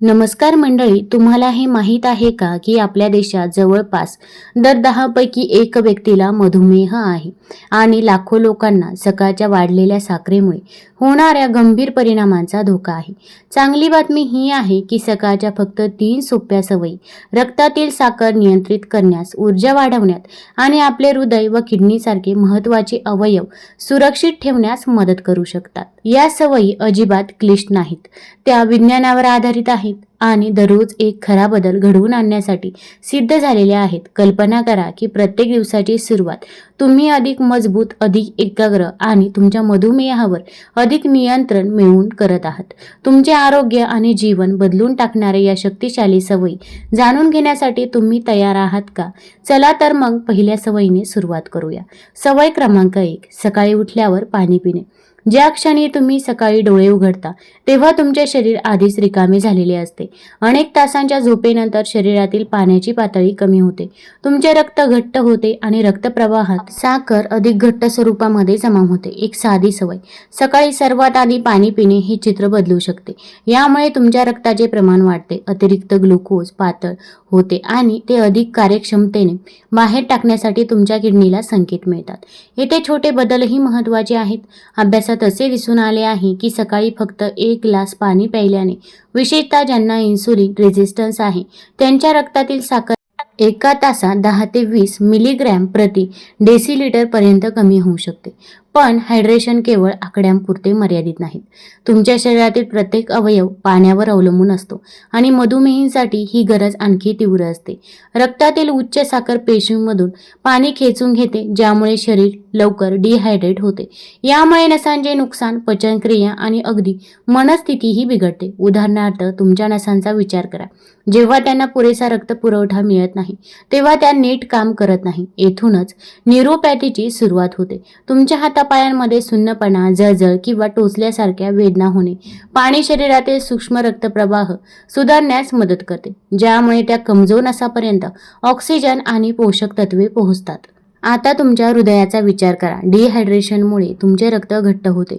नमस्कार मंडळी तुम्हाला हे माहीत आहे का की आपल्या देशात जवळपास दर दहापैकी एक व्यक्तीला मधुमेह आहे आणि लाखो लोकांना सकाळच्या वाढलेल्या साखरेमुळे होणाऱ्या गंभीर परिणामांचा धोका आहे. चांगली बातमी ही आहे की सकाळच्या फक्त तीन सोप्या सवयी रक्तातील साखर नियंत्रित करण्यास ऊर्जा वाढवण्यात आणि आपले हृदय व किडनीसारखे महत्त्वाचे अवयव सुरक्षित ठेवण्यास मदत करू शकतात. या सवयी अजिबात क्लिष्ट नाहीत. त्या विज्ञानावर आधारित आहेत. आणि दररोज एक खरा बदल घडवून आणण्यासाठी सिद्ध झालेल्या आहेत. कल्पना करा की प्रत्येक दिवसाची सुरुवात तुम्ही अधिक मजबूत अधिक एकाग्र आणि तुमच्या मधुमेहावर अधिक नियंत्रण मिळवून करत आहात. तुमचे आरोग्य आणि जीवन बदलून टाकणाऱ्या या शक्तिशाली सवयी जाणून घेण्यासाठी तुम्ही तयार आहात का? चला तर मग पहिल्या सवयीने सुरुवात करूया. सवय क्रमांक एक सकाळी उठल्यावर पाणी पिणे. ज्या क्षणी तुम्ही सकाळी डोळे उघडता तेव्हा तुमचे शरीर आधीच रिकामे झालेले असते. अनेक तासांच्या झोपेनंतर शरीरातील पाण्याची पातळी कमी होते. तुमचे रक्त घट्ट होते आणि रक्तप्रवाहात साखर अधिक घट्ट स्वरूपामध्ये जमा होते. एक साधी सवय. सकाळी सर्वात आधी पाणी पिणे हे चित्र बदलू शकते. यामुळे तुमच्या रक्ताचे प्रमाण वाढते अतिरिक्त ग्लुकोज पातळ होते आणि ते अधिक कार्यक्षमतेने बाहेर टाकण्यासाठी तुमच्या किडनीला संकेत मिळतात. येथे छोटे बदलही महत्त्वाचे आहेत. अभ्यासात असे दिसून आले आहे की सकाळी फक्त एक ग्लास पाणी प्यायल्याने विशेषतः ज्यांना इन्सुलिन रेझिस्टन्स आहे त्यांच्या रक्तातील साखर एका तासात दहा ते वीस मिलीग्रॅम प्रति डेसिलिटर पर्यंत कमी होऊ शकते. पण हायड्रेशन केवळ आकड्यांपुरते मर्यादित नाहीत. तुमच्या शरीरातील प्रत्येक अवयव पाण्यावर अवलंबून असतो आणि मधुमेहींसाठी ही गरज आणखी तीव्र असते. रक्तातील उच्च साखर पेशींमधून पाणी खेचून घेते ज्यामुळे शरीर लवकर डिहायड्रेट होते. यामुळे नसांचे नुकसान पचनक्रिया आणि अगदी मनस्थितीही बिघडते. उदाहरणार्थ तुमच्या नसांचा विचार करा. जेव्हा त्यांना पुरेसा रक्त पुरवठा मिळत नाही तेव्हा त्या नीट काम करत नाही. येथूनच न्यूरोपॅथीची सुरुवात होते. तुमच्या हातात पायांमध्ये सुन्नपणा जळजळ किंवा टोचल्यासारख्या वेदना होणे पाणी शरीरातील सूक्ष्म रक्तप्रवाह सुधारण्यास मदत करते ज्यामुळे त्या कमजोर नसापर्यंत ऑक्सिजन आणि पोषक तत्वे पोहोचतात. आता तुमच्या हृदयाचा विचार करा. डिहायड्रेशनमुळे तुमचे रक्त घट्ट होते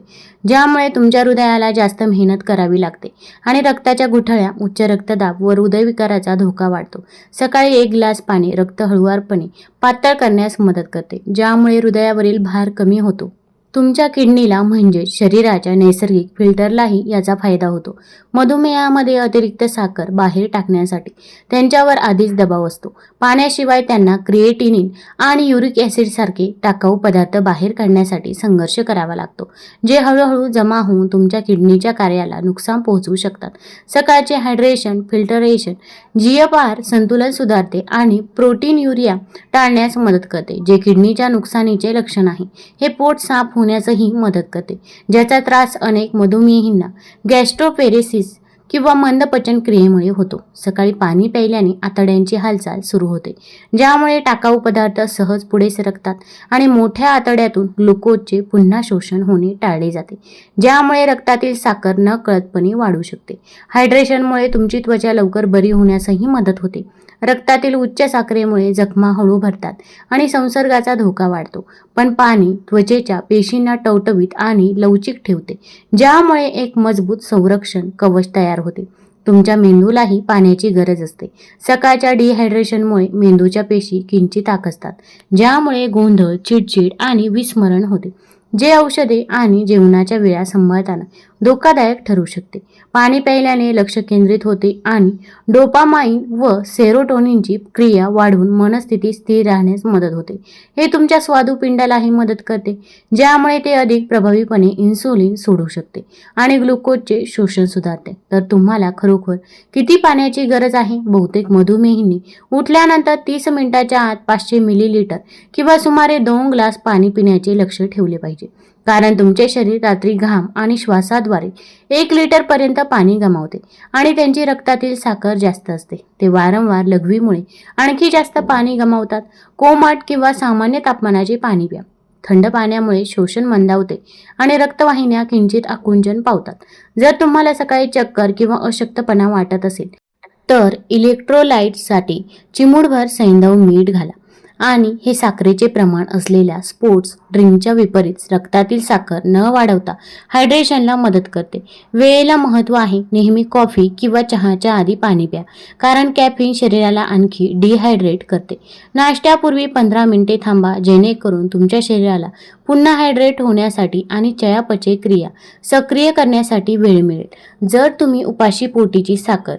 ज्यामुळे तुमच्या हृदयाला जास्त मेहनत करावी लागते आणि रक्ताच्या गुठळ्या उच्च रक्तदाब व हृदयविकाराचा धोका वाढतो. सकाळी एक ग्लास पाणी रक्त हळुवारपणे पातळ करण्यास मदत करते ज्यामुळे हृदयावरील भार कमी होतो. तुमच्या किडनीला म्हणजे शरीराच्या नैसर्गिक फिल्टरलाही याचा फायदा होतो. मधुमेहामध्ये अतिरिक्त साखर बाहेर टाकण्यासाठी त्यांच्यावर आधीच दबाव असतो. पाण्याशिवाय त्यांना क्रिएटिनिन आणि युरिक ॲसिडसारखे टाकाऊ पदार्थ बाहेर काढण्यासाठी संघर्ष करावा लागतो जे हळूहळू जमा होऊन तुमच्या किडनीच्या कार्याला नुकसान पोहोचवू शकतात. सकाळचे हायड्रेशन फिल्टरेशन जीएफआर संतुलन सुधारते आणि प्रोटीन युरिया टाळण्यास मदत करते जे किडनीच्या नुकसानीचे लक्षण आहे. हे पोट साफ होऊन होण्यासही मदत करते ज्याचा त्रास अनेक मधुमेहींना. गॅस्ट्रोपेरेसिस किंवा मंद पचन क्रियेमुळे होतो. सकाळी पाणी प्यायल्याने आतड्यांची हालचाल सुरू होते. ज्यामुळे टाकाऊ पदार्थ सहज पुढे सरकतात आणि मोठ्या आतड्यातून ग्लुकोजचे पुन्हा शोषण होणे टाळले जाते. ज्यामुळे रक्तातील साखर न कळतपणे वाढू शकते. हायड्रेशनमुळे तुमची त्वचा लवकर बरी होण्यासही मदत होते. रक्तातील उच्च साखरेमुळे जखमा हळू भरतात आणि संसर्गाचा धोका वाढतो. पण पाणी त्वचेच्या पेशींना टवटवीत आणि लवचिक ठेवते. ज्यामुळे एक मजबूत संरक्षण कवच तयार होते. तुमच्या मेंदूलाही पाण्याची गरज असते. सकाळच्या डिहायड्रेशनमुळे मेंदूच्या पेशी किंचित आकसतात ज्यामुळे गोंधळ चिडचिड आणि विस्मरण होते. जे औषधे आणि जेवणाच्या वेळा सांभाळताना धोकादायक ठरू शकते. पाणी प्यायल्याने लक्ष केंद्रित होते आणि डोपामाइन व सेरोटोनिनची क्रिया वाढवून मनस्थिती स्थिर राहण्यास मदत होते. हे तुमच्या स्वादुपिंडालाही मदत करते ज्यामुळे ते अधिक प्रभावीपणे इन्सुलिन सोडू शकते आणि ग्लुकोजचे शोषण सुधारते. तर तुम्हाला खरोखर किती पाण्याची गरज आहे? बहुतेक मधुमेहींनी उठल्यानंतर तीस मिनिटाच्या आत पाचशे मिलीलिटर किंवा सुमारे दोन ग्लास पाणी पिण्याचे लक्ष ठेवले पाहिजे. कारण तुमचे शरीर रात्री घाम आणि श्वासाद्वारे एक लिटरपर्यंत पाणी गमावते आणि त्यांची रक्तातील साखर जास्त असते. ते वारंवार लघवीमुळे आणखी जास्त पाणी गमावतात. कोमाट किंवा सामान्य तापमानाचे पाणी प्या. थंड पाण्यामुळे शोषण मंदावते आणि रक्तवाहिन्या किंचित आकुंचन पावतात. जर तुम्हाला सकाळी चक्कर किंवा अशक्तपणा वाटत असेल तर इलेक्ट्रोलाइटसाठी चिमूडभर सैंधव मीठ घाला. आणि हे साखरेचे प्रमाण असलेल्या स्पोर्ट्स ड्रिंकच्या विपरीत रक्तातील साखर न वाढवता हायड्रेशनला मदत करते. वेळेला महत्त्व आहे नेहमी कॉफी किंवा चहाच्या आधी पाणी प्या कारण कॅफिन शरीराला आणखी डिहायड्रेट करते. नाश्त्यापूर्वी पंधरा मिनिटे थांबा जेणेकरून तुमच्या शरीराला पुन्हा हायड्रेट होण्यासाठी आणि चयापचय क्रिया सक्रिय करण्यासाठी वेळ मिळेल. जर तुम्ही उपाशी पोटीची साखर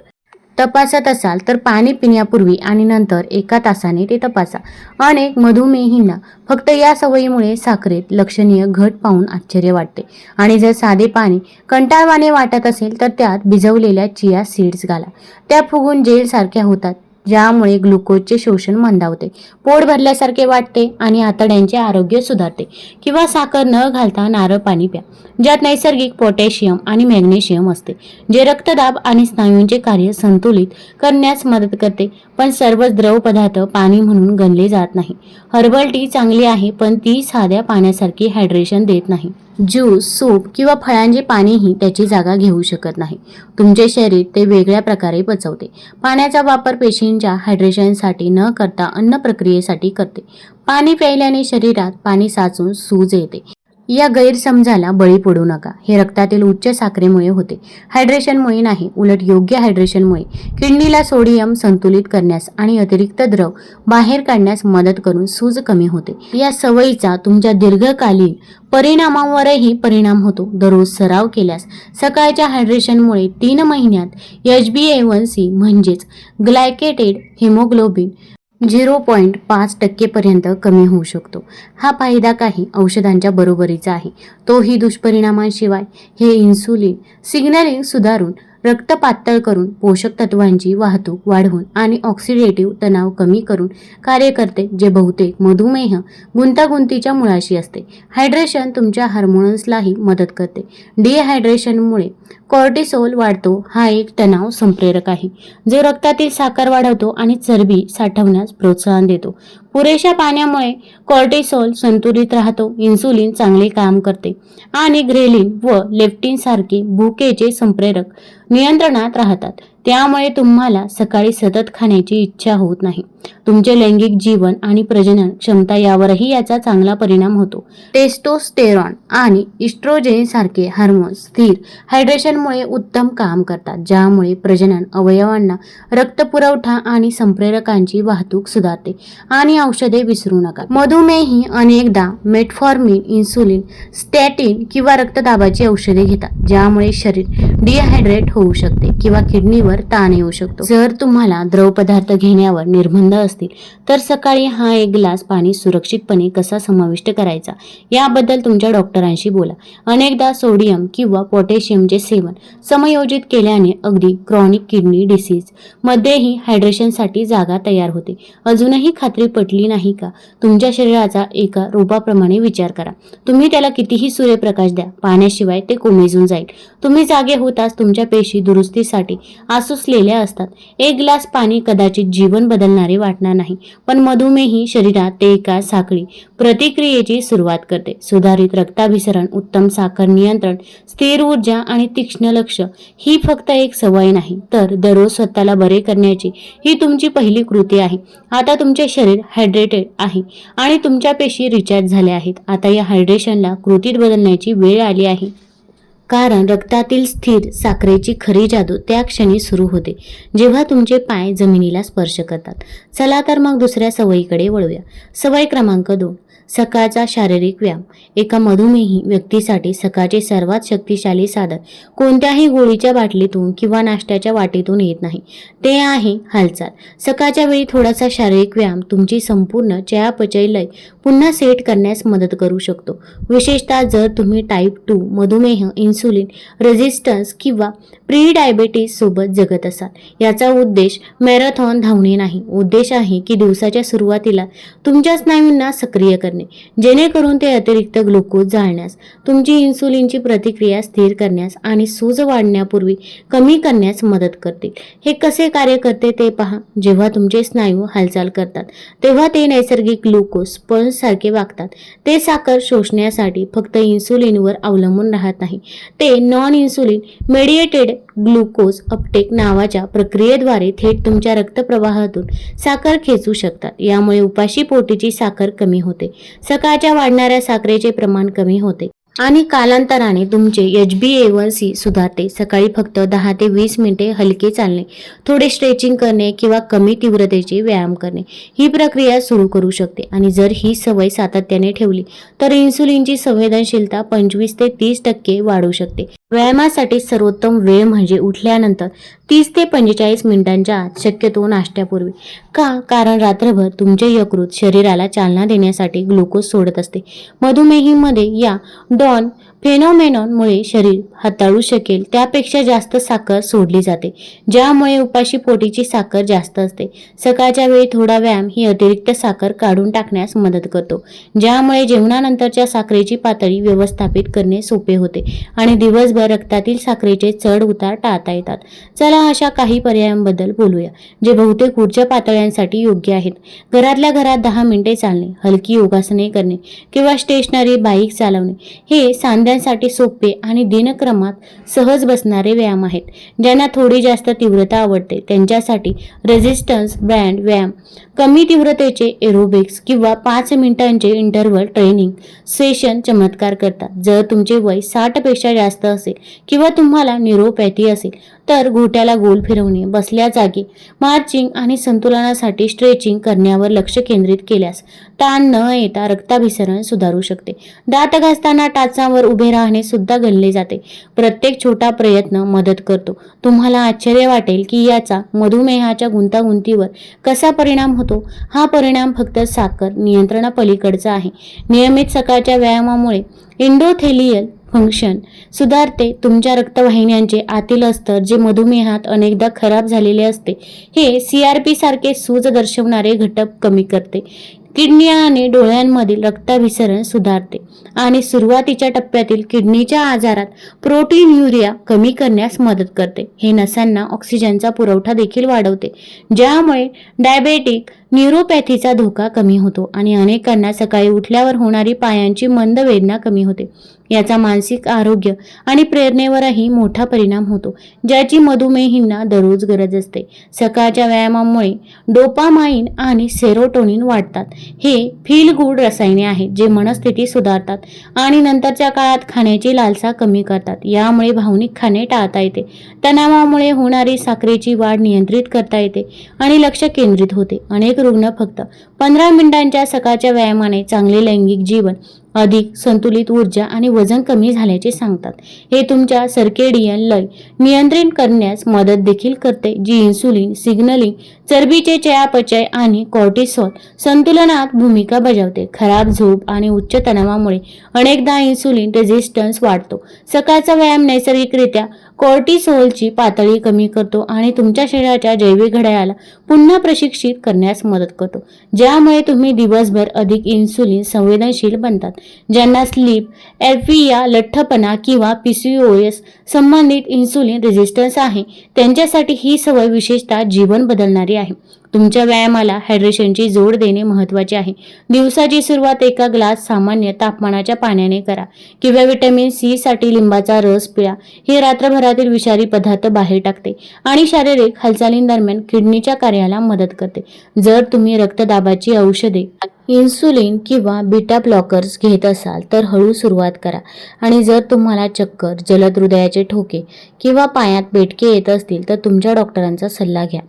तपासत असाल तर पाणी पिण्यापूर्वी आणि नंतर एका तासाने ते तपासा. अनेक मधुमेहींना फक्त या सवयीमुळे साखरेत लक्षणीय घट पाहून आश्चर्य वाटते. आणि जर साधे पाणी कंटाळवाने वाटत असेल तर त्यात भिजवलेल्या चिया सीड्स घाला. त्या फुगून जेलसारख्या होतात. ज्यामुळे ग्लुकोजचे शोषण मंदावते. पोट भरल्यासारखे वाटते आणि आतड्यांचे आरोग्य सुधारते. किंवा साखर न घालता नारळ पाणी प्या. ज्यात नैसर्गिक पोटॅशियम आणि मॅग्नेशियम असते. जे रक्तदाब आणि स्नायूंचे कार्य संतुलित करण्यास मदत करते पण सर्वच द्रव पदार्थ पाणी म्हणून गणले जात नाही. हर्बल टी चांगली आहे पण ती साध्या पाण्यासारखी हायड्रेशन देत नाही. ज्यूस सूप किंवा फळांचे पाणीही त्याची जागा घेऊ शकत नाही. तुमचे शरीर ते वेगळ्या प्रकारे पचवते. पाण्याचा वापर पेशींच्या हायड्रेशनसाठी न करता अन्न प्रक्रियेसाठी करते. पाणी प्यायल्याने शरीरात पाणी साचून सूज येते. या गैरसमजाला बळी पडू नका. हे रक्तातील उच्च साखरेमुळे होते. हायड्रेशनमुळे नाही उलट योग्य हायड्रेशनमुळे. किडनीला सोडियम संतुलित करण्यास आणि अतिरिक्त द्रव बाहेर काढण्यास मदत करून सूज कमी होते. या सवयीचा तुमच्या दीर्घकालीन परिणामांवरही परिणाम होतो. दररोज सराव केल्यास सकाळच्या हायड्रेशनमुळे तीन महिन्यात H B A one C म्हणजेच ग्लायकेटेड हिमोग्लोबिन झिरो पॉईंट पाच टक्केपर्यंत कमी होऊ शकतो. हा फायदा काही औषधांच्या बरोबरीचा आहे. तोही दुष्परिणामांशिवाय. हे इन्सुलिन सिग्नलिंग सुधारून रक्त पातळ करून पोषक तत्वांची वाहतूक वाढवून आणि ऑक्सिडेटिव्ह तणाव कमी करून कार्य करते जे बहुतेक मधुमेह गुंतागुंतीच्या मुळाशी असते. हायड्रेशन तुमच्या हार्मोन्सलाही मदत करते. डिहायड्रेशनमुळे कॉर्टिसोल वाढतो हा एक तणाव संप्रेरक आहे. जो रक्तातील साखर वाढवतो आणि चरबी साठवण्यास प्रोत्साहन देतो. पुरेशा पाण्यामुळे कॉर्टिसोल संतुलित राहतो इन्सुलिन चांगले काम करते आणि ग्रेलिन व लेप्टिन सारखे भुकेचे संप्रेरक नियंत्रणात राहतात. त्यामुळे तुम्हाला सकाळी सतत खाण्याची इच्छा होत नाही. तुमचे लैंगिक जीवन आणि प्रजनन क्षमता यावरही याचा चांगला परिणाम होतो. टेस्टोस्टेरॉन आणि इस्ट्रोजेन सारखे हार्मोन स्थिर हायड्रेशनमुळे उत्तम काम करतात ज्यामुळे प्रजनन अवयवांना रक्तपुरवठा आणि संप्रेरकांची वाहतूक सुधारते आणि औषधे विसरू नका. मधुमेही अनेकदा मेटफॉर्मिन इन्सुलिन स्टॅटिन किंवा रक्तदाबाची औषधे घेतात ज्यामुळे शरीर डिहायड्रेट होऊ शकते किंवा किडनीवर ताण येऊ शकतो. जर तुम्हाला द्रव पदार्थ घेण्यावर निर्बंध असतील तर सकाळी हा एक ग्लास पाणी सुरक्षितपणे कसा समाविष्ट करायचा याबद्दल तुमच्या डॉक्टरांशी बोला. अनेकदा सोडियम किंवा पोटॅशियमचे सेवन समयोजित केल्याने अगदी क्रॉनिक किडनी डिसीज मध्येही हायड्रेशनसाठी जागा तयार होते. अजूनही खात्री पटली नाही का? तुमच्या शरीराचा एका रूपाप्रमाणे विचार करा. तुम्ही त्याला कितीही सूर्यप्रकाश द्या पाण्याशिवाय ते कोमेजून जाईल. तुम्ही जागे होताच तुमच्या पेशी दुरुस्तीसाठी आसुसलेल्या असतात. एक ग्लास पाणी कदाचित जीवन बदलणारे वाटणार नाही पण मधुमेही शरीरात ते एका साखळी प्रतिक्रियेची सुरुवात करते. सुधारित रक्ताभिसरण उत्तम साखर नियंत्रण स्थिर ऊर्जा आणि तीक्ष्ण लक्ष ही फक्त एक सवय नाही तर दररोज स्वतःला बरे करण्याची ही तुमची पहिली कृती आहे. आता तुमचे शरीर हायड्रेटेड आहे आणि तुमच्या पेशी रिचार्ज झाल्या आहेत. आता या हायड्रेशनला कृतीत बदलण्याची वेळ आली आहे. कारण रक्तातील स्थिर साखरेची खरी जादू त्या क्षणी सुरू होते जेव्हा तुमचे पाय जमिनीला स्पर्श करतात. चला तर मग दुसऱ्या सवयीकडे वळूया. सवय क्रमांक दोन. सकाळचा शारीरिक व्यायाम. एका मधुमेही व्यक्तीसाठी सकाळचे सर्वात शक्तिशाली साधन. कोणत्याही गोळीच्या बाटलीतून किंवा नाश्त्याच्या वाटेतून येत नाही. ते आहे हालचाल. सकाळच्या वेळी थोडासा शारीरिक व्यायाम तुमची संपूर्ण चयापचय लय पुन्हा सेट करण्यास मदत करू शकतो. विशेषतः जर तुम्ही टाईप टू मधुमेह इन्सुलिन रेझिस्टन्स किंवा प्री डायबेटीस सोबत जगत असाल. याचा उद्देश मॅरेथॉन धावणे नाही. उद्देश आहे की दिवसाच्या सुरुवातीला तुमच्या स्नायूंना सक्रिय करणे. करणे जेणेकरून ते अतिरिक्त ग्लुकोज जाळण्यास तुमची इन्सुलिनची प्रतिक्रिया स्थिर करण्यास आणि सूज वाढण्यापूर्वी कमी करण्यास मदत करते हे कसे कार्य करते ते पहा. जेव्हा तुमचे स्नायू हालचाल करतात तेव्हा ते नैसर्गिक ग्लुकोज स्पंजसारखे वागतात. ते साखर शोषण्यासाठी फक्त इन्सुलिनवर अवलंबून राहत नाही. ते non insulin mediated glucose uptake नावाच्या प्रक्रियेद्वारे थेट तुमच्या रक्तप्रवाहातून साखर खेचू शकतात. यामुळे उपाशी पोटीची साखर कमी होते. सकाळच्या वाढणाऱ्या साखरेचे प्रमाण कमी होते. आणि कालांतराने तुमचे H B A one C सुधारते. सकाळी फक्त दहा ते वीस मिनिटे हलके चालणे थोडे स्ट्रेचिंग करणे किंवा कमी तीव्रतेचे व्यायाम करणे ही प्रक्रिया सुरू करू शकते. आणि जर ही सवय सातत्याने ठेवली तर इन्सुलिनची संवेदनशीलता पंचवीस ते तीस टक्के वाढू शकते. व्यायामासाठी सर्वोत्तम वेळ म्हणजे उठल्यानंतर तीस ते पंचेचाळीस मिनिटांच्या आत शक्यतो नाश्त्यापूर्वी. का? कारण रात्रभर तुमचे यकृत शरीराला चालना देण्यासाठी ग्लुकोज सोडत असते. मधुमेहीमध्ये या डॉन फेनॉमेनॉनमुळे शरीर हाताळू शकेल त्यापेक्षा जास्त साखर सोडली जाते ज्यामुळे उपाशी पोटीची साखर जास्त असते. सकाळच्या वेळी थोडा व्यायाम ही अतिरिक्त साखर काढून टाकण्यास मदत करतो ज्यामुळे जेवणानंतरच्या साखरेची पातळी व्यवस्थापित करणे सोपे होते आणि दिवसभर रक्तातील साखरेचे चढ उतार टाळता येतात. चला अशा काही पर्यायांबद्दल बोलूया जे बहुतेक ऊर्जा पातळ्यांसाठी योग्य आहेत. घरातल्या घरात दहा मिनिटे चालणे हलकी योगासने करणे किंवा स्टेशनरी बाईक चालवणे हे सांध सांध्यांसाठी सोपे आणि दिनक्रमात सहज बसणारे व्यायाम आहेत ज्यांना थोडी जास्त तीव्रता आवडते. त्यांच्यासाठी रेझिस्टन्स ब्रँड व्यायाम कमी तीव्रतेचे एरोबिक्स किंवा पाच मिनिटांचे इंटरव्हल ट्रेनिंग सेशन चमत्कार करतात. जर तुमचे वय साठपेक्षा जास्त असेल किंवा तुम्हाला निरोपॅथी असेल तर घोट्याला गोल फिरवणे बसल्या जागी मार्चिंग आणि संतुलनासाठी स्ट्रेचिंग करण्यावर लक्ष केंद्रित केल्यास ताण न येता रक्ताभिसरण सुधारू शकते. दात घासताना टाचावर उभे राहणे सुद्धा गणले जाते. प्रत्येक छोटा प्रयत्न मदत करतो. तुम्हाला आश्चर्य वाटेल की याचा मधुमेहाच्या गुंतागुंतीवर कसा परिणाम होतो. हा परिणाम फक्त साखर नियंत्रणापलीकडचा आहे. नियमित सकाळच्या व्यायामामुळे इंडोथेलियल फंक्शन सुधारते. तुमच्या रक्तवाहिन्यांचे आतील अस्तर जे मधुमेहात अनेकदा खराब झालेले असते हे सी आर पी सारखे सूज दर्शवणारे घटक कमी करते. किडनी आणि डोळ्यांमधील रक्ताभिसरण सुधारते. आणि सुरुवातीच्या टप्प्यातील किडनीच्या आजारात प्रोटीन युरिया कमी करण्यास मदत करते. हे नसांना ऑक्सिजनचा पुरवठा देखील वाढवते. ज्यामुळे डायबेटिक न्यूरोपॅथीचा धोका कमी होतो आणि अनेकांना सकाळी उठल्यावर होणारी पायांची मंद वेदना कमी होते. याचा मानसिक आरोग्य आणि प्रेरणेवरही मोठा परिणाम होतो ज्याची मधुमेहींना दररोज गरज असते. सकाळच्या व्यायामामुळे डोपामाइन आणि सेरोटोनिन वाढतात. हे फील गुड रसायने आहेत जे मनस्थिती सुधारतात आणि नंतरच्या काळात खाण्याची लालसा कमी करतात. यामुळे भावनिक खाणे टाळता येते. तणावामुळे होणारी साखरेची वाढ नियंत्रित करता येते आणि लक्ष केंद्रित होते. अनेक रुग्ण फक्त. पंधरा मिनिटांच्या सकाळच्या व्यायामाने चांगले लैंगिक जीवन. अधिक संतुलित ऊर्जा आणि वजन कमी झाल्याचे सांगतात. हे तुमच्या सर्केडियन लय नियंत्रित करण्यास मदत देखील करते जी इन्सुलिन सिग्नलिंग चरबीचे चयापचय आणि कॉर्टिसॉल संतुलनात भूमिका बजावते. खराब झोप आणि उच्च तणावामुळे अनेकदा इन्सुलिन रेझिस्टन्स वाढतो. सकाळचा व्यायाम नैसर्गिकरित्या कॉर्टिसोलची पातळी कमी करतो आणि तुमच्या शरीराच्या जैविक घड्याळाला पुन्हा प्रशिक्षित करण्यास मदत करतो. ज्यामुळे तुम्ही दिवसभर अधिक इन्सुलिन संवेदनशील बनतात. ज्यांना स्लीप एल्फिया लठ्ठपणा किंवा पीसीओएस संबंधित इन्सुलिन रेझिस्टन्स आहे त्यांच्यासाठी ही सवय विशेषतः जीवन बदलणारी आहे. तुमच्या व्यायामाला हायड्रेशनची जोड देणे महत्त्वाचे आहे. दिवसाची सुरुवात एका ग्लास सामान्य तापमानाच्या पाण्याने करा किंवा व्हिटॅमिन सी साठी लिंबाचा रस पिळा. हे रात्रभरातील विषारी पदार्थ बाहेर टाकते आणि शारीरिक हालचालींदरम्यान किडनीच्या कार्याला मदत करते. जर तुम्ही रक्तदाबाची औषधे इन्सुलिन किंवा बीटा ब्लॉकर्स घेत असाल तर हळू सुरुवात करा. आणि जर तुम्हाला चक्कर जलद हृदयाचे ठोके किंवा पायात बेटके येत असतील तर तुमच्या डॉक्टरांचा सल्ला घ्या.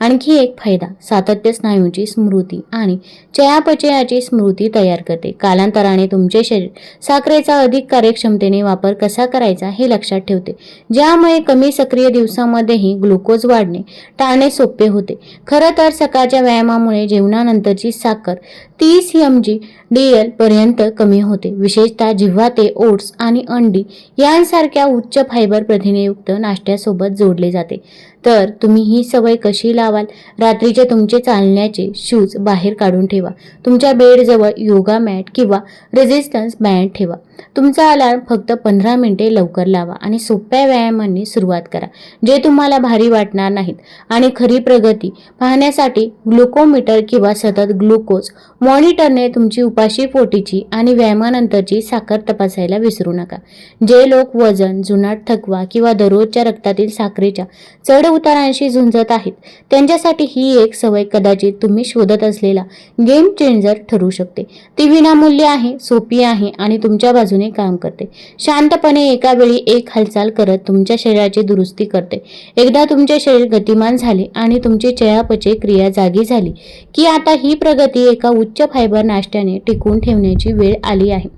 आणखी एक फायदा सातत्य स्नायूंची स्मृती आणि चयापचयाची स्मृती तयार करते. कालांतराने तुमचे शरीर साखरेचा अधिक कार्यक्षमतेने वापर कसा करायचा हे लक्षात ठेवते. ज्यामुळे कमी सक्रिय दिवसामध्येही ग्लुकोज वाढणे टाळणे सोपे होते. खरं तर सकाळच्या व्यायामामुळे जेवणानंतरची साखर ती एम जी डीएल पर्यंत कमी होते. विशेषतः जेव्हा ते ओट्स आणि अंडी यांसारख्या उच्च फायबर प्रथिनेयुक्त नाश्त्यासोबत जोडले जाते. तर तुम्ही ही सवय कशी लावाल? रात्रीचे तुमचे चालण्याचे शूज बाहेर काढून ठेवा. तुमच्या बेडजवळ योगा मॅट किंवा रेझिस्टन्स बँड ठेवा. तुमचा अलार्म फक्त पंधरा मिनिटे लवकर लावा आणि सोप्या व्यायामांनी सुरुवात करा जे तुम्हाला भारी वाटणार नाहीत. आणि खरी प्रगती पाहण्यासाठी ग्लुकोमीटर किंवा सतत ग्लुकोज मॉनिटरने तुमची उप उपाशी पोटीची आणि व्यायामानंतरची साखर तपासायला विसरू नका. जे लोक वजन जुनाट थकवा किंवा दररोजच्या रक्तातील साखरेच्या चढ उतारांशी झुंजत आहेत त्यांच्यासाठी ही एक सवय कदाचित तुम्ही शोधत असलेला गेम चेंजर ठरू शकते. ती विनामूल्य आहे सोपी आहे आणि तुमच्या बाजूने काम करते. शांतपणे एका वेळी एक हालचाल करत तुमच्या शरीराची दुरुस्ती करते. एकदा तुमचे शरीर गतिमान झाले आणि तुमची चयापचय क्रिया जागी झाली की आता ही प्रगती एका उच्च फायबर नाश्त्याने टिकवून ठेवण्याची वेळ आली आहे.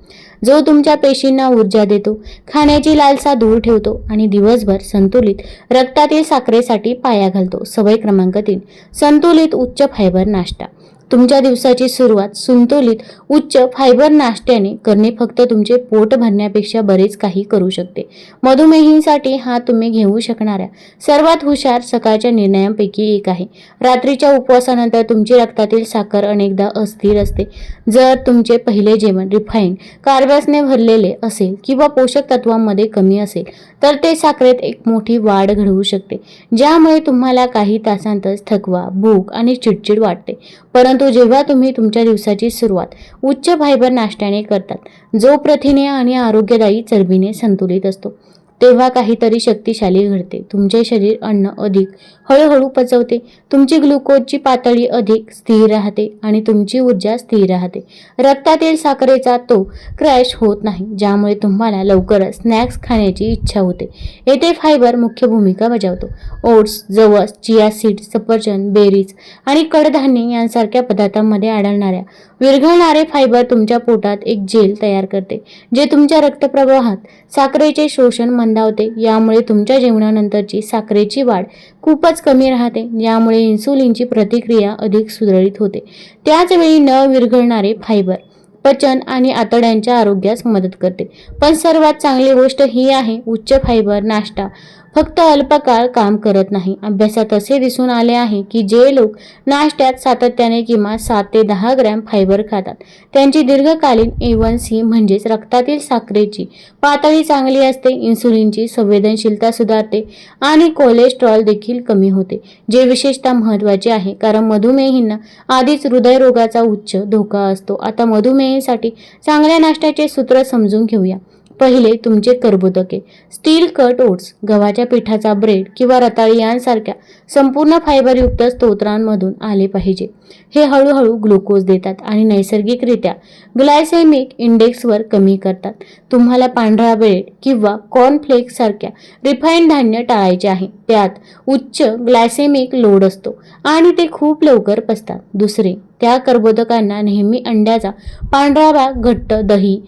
जो तुमच्या पेशींना ऊर्जा देतो खाण्याची लालसा दूर ठेवतो आणि दिवसभर संतुलित रक्तातील साखरेसाठी पाया घालतो. सवय क्रमांक तीन संतुलित उच्च फायबर नाश्ता. तुमच्या दिवसाची सुरुवात संतुलित उच्च फायबर नाश्त्याने करणे फक्त तुमचे पोट भरण्यापेक्षा बरेच काही करू शकते. मधुमेहींसाठी हा तुम्ही घेऊ शकणाऱ्या सर्वात हुशार सकाळच्या निर्णयांपैकी एक आहे. रात्रीच्या उपवासानंतर तुमची रक्तातील साखर अनेकदा अस्थिर असते. जर तुमचे पहिले जेवण रिफाईन कार्बसने भरलेले असेल किंवा पोषक तत्वांमध्ये कमी असेल तर ते साखरेत एक मोठी वाढ घडवू शकते ज्यामुळे तुम्हाला काही तासांतच थकवा भूक आणि चिडचिड वाटते. परंतु जेव्हा तुम्ही तुमच्या दिवसाची सुरुवात उच्च फायबर नाश्त्याने करतात जो प्रथिने आणि आरोग्यदायी चरबीने संतुलित असतो. तेव्हा काहीतरी शक्तिशाली घडते. तुमचे शरीर अन्न अधिक हळूहळू पचवते. तुमची ग्लुकोजची पातळी अधिक स्थिर राहते आणि तुमची ऊर्जा स्थिर राहते. रक्तातील साखरेचा तो क्रॅश होत नाही ज्यामुळे तुम्हाला लवकरच स्नॅक्स खाण्याची इच्छा होते. येथे फायबर मुख्य भूमिका बजावतो. ओट्स जवस चिया सीड सफरचंद बेरीज आणि कडधान्ये यांसारख्या पदार्थांमध्ये आढळणाऱ्या विरघळणारे फायबर तुमच्या पोटात एक जेल तयार करते जे तुमच्या रक्तप्रवाहात साखरेचे शोषण मंदावते यामुळे तुमच्या जेवणानंतरची साखरेची वाढ खूपच कमी राहते. ज्यामुळे इन्सुलिनची प्रतिक्रिया अधिक सुरळीत होते. त्याचवेळी न विरघळणारे फायबर पचन आणि आतड्यांच्या आरोग्यास मदत करते. पण सर्वात चांगली गोष्ट ही आहे उच्च फायबर नाश्ता फक्त अल्पकाळ काम करत नाही. अभ्यासात असे दिसून आले आहे की जे लोक नाश्त्यात सातत्याने किमान सात ते दहा ग्रॅम फायबर खातात त्यांची दीर्घकालीन ए वन सी म्हणजेच रक्तातील साखरेची पातळी चांगली असते इन्सुलिनची संवेदनशीलता सुधारते आणि कोलेस्ट्रॉल देखील कमी होते जे विशेषतः महत्त्वाचे आहे. कारण मधुमेहींना आधीच हृदयरोगाचा उच्च धोका असतो. आता मधुमेहीसाठी चांगल्या नाश्त्याचे सूत्र समजून घेऊया. पहिले तुमचे कर्बोदके स्टील कट ओट्स गव्हाच्या पिठाचा ब्रेड किंवा रताळी यांसारख्या संपूर्ण फायबरयुक्त स्तोत्रांमधून आले पाहिजे. हे हळूहळू ग्लुकोज देतात आणि नैसर्गिकरित्या ग्लायसेमिक इंडेक्सवर कमी करतात. तुम्हाला पांढरा ब्रेड किंवा कॉर्नफ्लेक्स सारख्या रिफाईंड धान्य टाळायचे आहे. त्यात उच्च ग्लायसेमिक लोड असतो आणि ते खूप लवकर पचतात. दुसरे त्या कर्बोदकांना नेहमी अंड्याचा पांढरा भाग घट्ट दही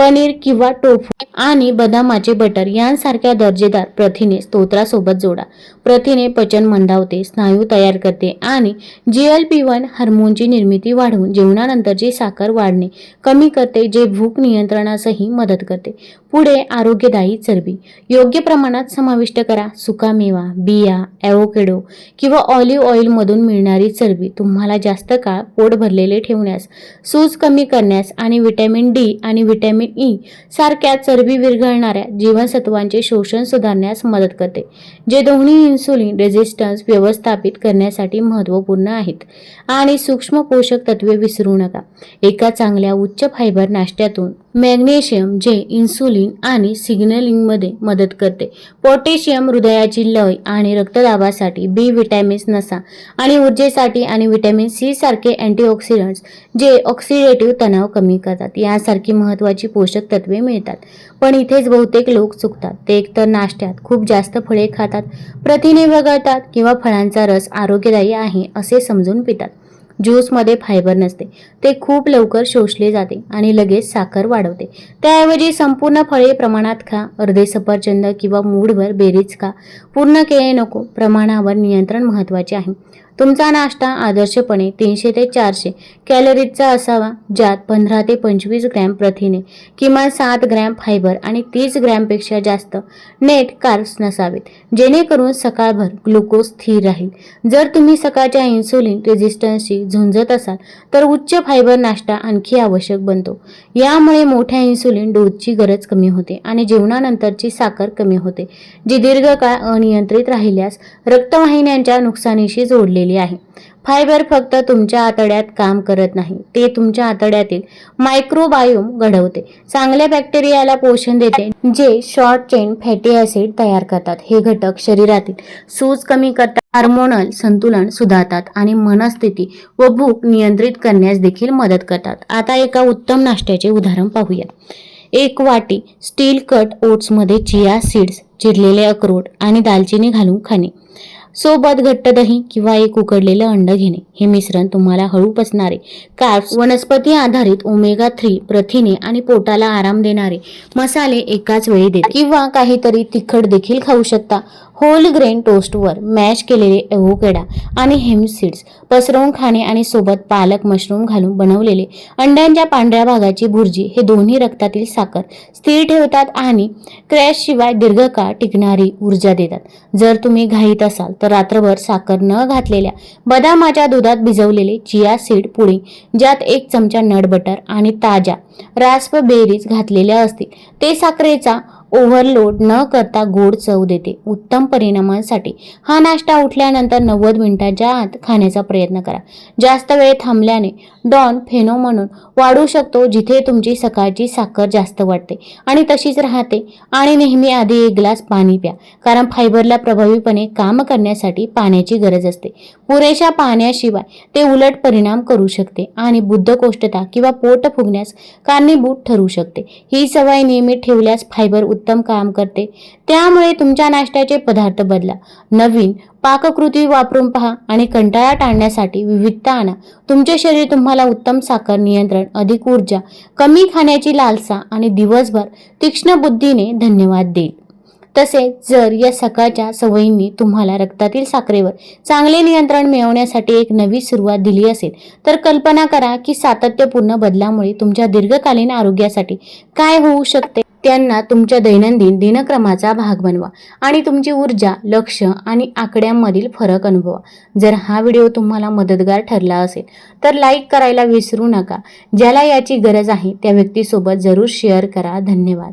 पनीर किंवा टोफू आणि बदामाचे बटर यांसारख्या दर्जेदार प्रथिने स्तोत्रासोबत जोडा. प्रथिने पचन मंदावते स्नायू तयार करते आणि जी एल पी वन हार्मोनची निर्मिती वाढवून जेवणानंतरची साखर वाढणे कमी करते जे भूक नियंत्रणासही मदत करते. पुढे आरोग्यदायी चरबी. योग्य प्रमाणात समाविष्ट करा. सुकामेवा बिया ॲवोकेडो किंवा ऑलिव्ह ऑइलमधून मिळणारी चरबी तुम्हाला जास्त काळ पोट भरलेले ठेवण्यास सूज कमी करण्यास आणि व्हिटॅमिन डी आणि व्हिटॅमिन ई सारख्या चरबी विरघळणाऱ्या जीवनसत्वांचे शोषण सुधारण्यास मदत करते जे दोन्ही इन्सुलिन रेझिस्टन्स व्यवस्थापित करण्यासाठी महत्त्वपूर्ण आहेत. आणि सूक्ष्म पोषक तत्वे विसरू नका. एका चांगल्या उच्च फायबर नाश्त्यातून मॅग्नेशियम जे इन्सुलिन आणि सिग्नलिंगमध्ये मदत करते. पोटॅशियम हृदयाची लय आणि रक्तदाबासाठी बी व्हिटॅमिन्स नसा आणि ऊर्जेसाठी आणि व्हिटॅमिन सी सारखे अँटीऑक्सिडंट्स जे ऑक्सिडेटिव्ह तणाव कमी करतात. यासारखी महत्त्वाची पोषक तत्वे मिळतात. पण इथेच बहुतेक लोक चुकतात. ते एकतर नाश्त्यात खूप जास्त फळे खातात प्रथिने वगळतात किंवा फळांचा रस आरोग्यदायी आहे असे समजून पितात. ज्यूसमध्ये फायबर नसते. ते खूप लवकर शोषले जाते आणि लगेच साखर वाढवते. त्याऐवजी संपूर्ण फळे प्रमाणात खा अर्धे सफरचंद किंवा मूडभर बेरीज खा. पूर्ण केळे नको प्रमाणावर नियंत्रण महत्त्वाचे आहे. तुमचा नाश्ता आदर्शपणे तीनशे ते चारशे कॅलरीजचा असावा ज्यात पंधरा ते पंचवीस ग्रॅम प्रथिने किमान सात ग्रॅम फायबर आणि तीस ग्रॅमपेक्षा जास्त नेट कार्ब्स नसावेत. जेणेकरून सकाळभर ग्लुकोज स्थिर राहील. जर तुम्ही सकाळच्या इन्सुलिन रेझिस्टन्सशी झुंजत असाल तर उच्च फायबर नाश्ता आणखी आवश्यक बनतो. यामुळे मोठ्या इन्सुलिन डोजची गरज कमी होते आणि जेवणानंतरची साखर कमी होते जी दीर्घकाळ अनियंत्रित राहिल्यास रक्तवाहिन्यांच्या नुकसानीशी जोडलेली आहे. फायबर फक्त तुमच्या आतड्यात काम करत नाही. ते तुमच्या आतड्यातील मायक्रोबायोम घडवते. चांगल्या बॅक्टेरियाला पोषण देते जे शॉर्ट चेन फॅटी ऍसिड तयार करतात. हे घटक शरीरातील सूज कमी करतात हार्मोनल संतुलन सुधारतात आणि मनस्थिती व भूक नियंत्रित करण्यास देखील मदत करतात. आता एका उत्तम नाश्त्याचे उदाहरण पाहूया. एक वाटी स्टील कट ओट्समध्ये चिया सीड्स चिरलेले अक्रोड आणि दालचिनी घालून खाणे. सोबत घट्ट दही किंवा एक उकडलेलं अंड घेणे. हे मिश्रण तुम्हाला हळू पचणारे. कार्ब्स वनस्पती आधारित ओमेगा थ्री प्रथिने आणि पोटाला आराम देणारे. मसाले एकाच वेळी देते. किंवा काहीतरी तिखट देखील खाऊ शकता. होल ग्रेन टोस्टवर मॅश केलेले एव्होकेडा आणि हेम सीड्स पसरवून खाणे आणि सोबत पालक मशरूम घालून बनवलेले अंड्यांच्या पांढऱ्या भागाची भुर्जी हे दोन्ही रक्तातील साखर स्थिर ठेवतात आणि क्रॅशशिवाय दीर्घकाळ टिकणारी ऊर्जा देतात. जर तुम्ही घाईत असाल तर रात्रभर साखर न घातलेल्या बदामाच्या दुधात भिजवलेले चिया सीड पुडिंग ज्यात एक चमचा नट बटर आणि ताज्या रास्प बेरीज घातलेल्या असतील ते साखरेचा ओव्हरलोड न करता गोड चव देते. उत्तम परिणामांसाठी हा नाश्ता उठल्यानंतर नव्वद मिनिटांच्या आत खाण्याचा प्रयत्न करा. जास्त वेळ थांबल्याने डॉन फेनो म्हणून वाढू शकतो जिथे तुमची सकाळची साखर जास्त वाटते आणि तशीच राहते. आणि नेहमी आधी एक ग्लास पाणी प्या. कारण फायबरला प्रभावीपणे काम करण्यासाठी पाण्याची गरज असते. पुरेशा पाण्याशिवाय ते उलट परिणाम करू शकते आणि बुद्धकोष्ठता किंवा पोट फुगण्यास कारणीभूत ठरू शकते. ही सवय नियमित ठेवल्यास फायबर उत्तम काम करते. त्यामुळे तुमच्या नाश्त्याचे पदार्थ बदला. नवीन पाककृती वापरून पहा आणि कंटाळा टाळण्यासाठी विविधता आणा. तुमचे शरीर तुम्हाला उत्तम साखर नियंत्रण अधिक ऊर्जा कमी खाण्याची लालसा आणि दिवसभर तीक्ष्ण बुद्धीने धन्यवाद देईल. तसेच जर या सकाळच्या सवयींनी तुम्हाला रक्तातील साखरेवर चांगले नियंत्रण मिळवण्यासाठी एक नवी सुरुवात दिली असेल तर कल्पना करा की सातत्यपूर्ण बदलामुळे तुमच्या दीर्घकालीन आरोग्यासाठी काय होऊ शकते. त्यांना तुमच्या दैनंदिन दिनक्रमाचा भाग बनवा आणि तुमची ऊर्जा लक्ष आणि आकड्यांमधील फरक अनुभवा. जर हा व्हिडिओ तुम्हाला मदतगार ठरला असेल तर लाईक करायला विसरू नका. ज्याला याची गरज आहे त्या व्यक्तीसोबत जरूर शेअर करा. धन्यवाद.